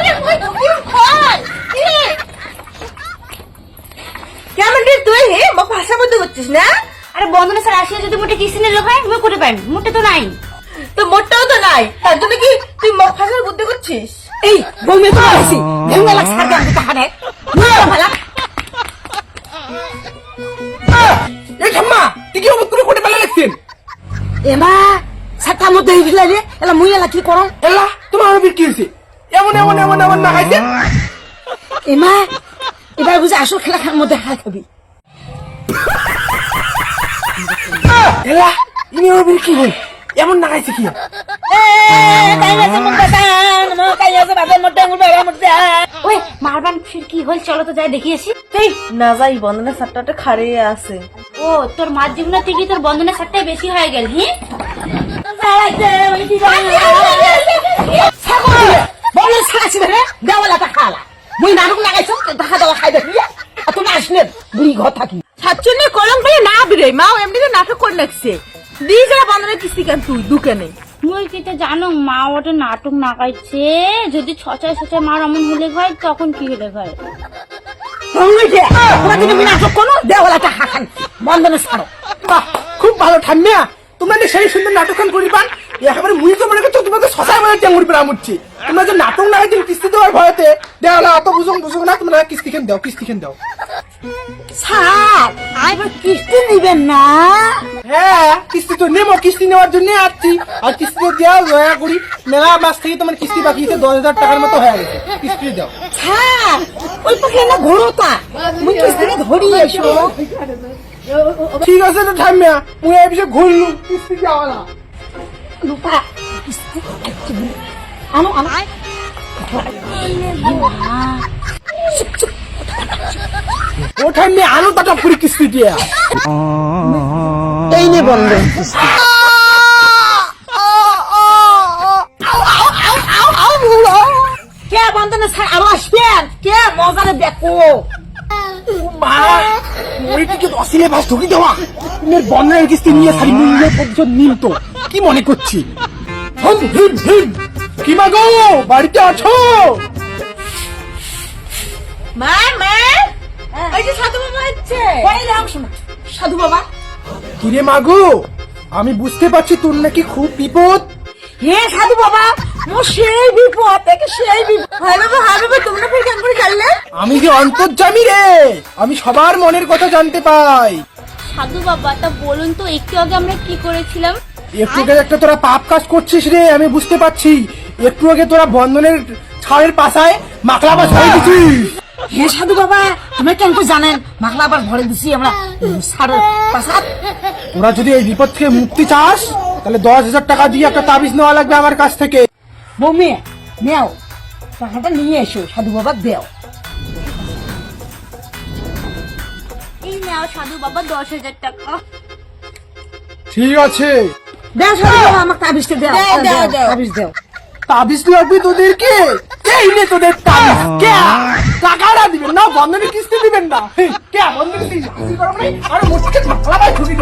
রে ওই দুপুর ফল কি কেমন রে তুই হে? মোক ভাষা বুদ্ধি করছিস না? আরে বন্ধনে ছাড়া আসিয়া যদি মোটে কিসিনের লোক হয় আমি করে পাইম। মোটে তো নাই। তো মোটটাও তো নাই। তার জন্য কি তুই মোক ভাষার বুদ্ধি করছিস? এই বৌমে তো আছি ভেঙ্গা লাগ সার গান দিতে ভালা। এই ঠাম্মা তুই কি এমা সাতা মধ্যে গেল রে। এলা মুই এলা কি করম? এলা তোমার আরও কি হয়েছে এমন এমন এমন এমন না খাইছে? এমা এবার বুঝে আসল খেলা খার মধ্যে হার খাবি? এলা ইনি আরও কি হল এমন না খাইছে কি? ওই মারবান ফির কি হল চলো তো যাই দেখি আসি। এই না যাই বন্ধনে সাতটাটা খারে আছে। ও তোর মার জীবন থেকে তোর বন্ধনের সাথটাই বেশি হয়ে গেল নাটক করে লাগছে যারা বন্ধনের কিস্তি কেন তুই দুকানে মুই জানো মা ওটা নাটক নাগাইছে যদি ছচায় ছচায় মার অমন হলে হয় তখন কি হলে হয়? যদি দেওয়ালাটা বন্ধনে ছাড়ো। খুব ভালো ঠাম্মিয়া তোমরা যে সেই সুন্দর নাটকখান করি পান একেবারে মুই তো মনে করছ তোমাকে শশায় মনে টেঙ্গুর পেরা মুচ্ছি তোমরা যে নাটক না হয়েছিল কিস্তি দেওয়ার ভয়তে দেওয়ালা অত বুঝুন বুঝুন না তোমরা কিস্তি খেন দাও কিস্তি খেন দাও। স্যার এবার কিস্তি দিবেন না? হ্যাঁ কিস্তি তো নেব কিস্তি নেওয়ার জন্য আসছি। আর দেওয়া দয়া করি। মেলা মাস থেকে তোমার কিস্তি বাকি আছে দশ হাজার টাকার মতো হয়ে গেছে। কিস্তি দাও। স্যার ওই পাখি না ঘোরোতা মুই কিস্তিটা ধরি এসো ঠিক আছে তো ঠাম্মিয়া মুই এই বিষয়ে ঘুরলু। কিস্তি না। রূপা কিস্তি আনো আনো। ও ঠাম্মিয়া আনো তাটা পুরি কিস্তি দিয়ে। এই নে বন্ধ কিস্তি কে বন্ধনে স্যার আরও আসবেন কে? মজারে দেখো। মা ওই দিকে ঢুকি দেওয়া। তুমি বন্যার কিস্তি নিয়ে পর্যন্ত নিল তো কি মনে করছি? হিম হিম হিম। কি মাগো বাড়িতে আছো? মা মা। ওই যে সাধু বাবা হচ্ছে ওই রাম শোনা। সাধু বাবা। কিরে মাগো আমি বুঝতে পারছি তোর নাকি খুব বিপদ। হে সাধু বাবা মো সেই বিপদ থেকে সেই বিপদ। হাই বাবা তোমরা ফের কেন করে জানলে আমি যে অন্তর্জামি রে আমি সবার মনের কথা জানতে পাই। সাধু বাবা তা বলুন তো একটু আগে আমরা কি করেছিলাম? একটু আগে একটা তোরা পাপ কাজ করছিস রে আমি বুঝতে পারছি। একটু আগে তোরা বন্ধনের ছাড়ের পাশায় মাকলা বাস হয়ে গেছিস হে সাধু বাবা তুমি কেন জানেন মাখলা আবার ঘরে দিছি আমরা সাড়ে পাঁচাত তোরা যদি এই বিপদ থেকে মুক্তি চাস তাহলে দশ হাজার টাকা দিয়ে একটা তাবিজ নেওয়া লাগবে আমার কাছ থেকে। বৌমে নেও টাকাটা নিয়ে এসো সাধু বাবা দেও। এই নাও সাধু বাবা দশ হাজার টাকা। ঠিক আছে। দেও সাধু বাবা আমার তাবিজটা দেও। দেও, দেও, দেও। তাবিজ দেও। তাবিজ লাগবে তোদেরকে এই নে তোদের তাবিজ? কে? টাকাটা দিবেন না বন্ধনের কিস্তি দিবেন না। কে? বন্ধনের কিস্তি আর মুখে ঢুকি!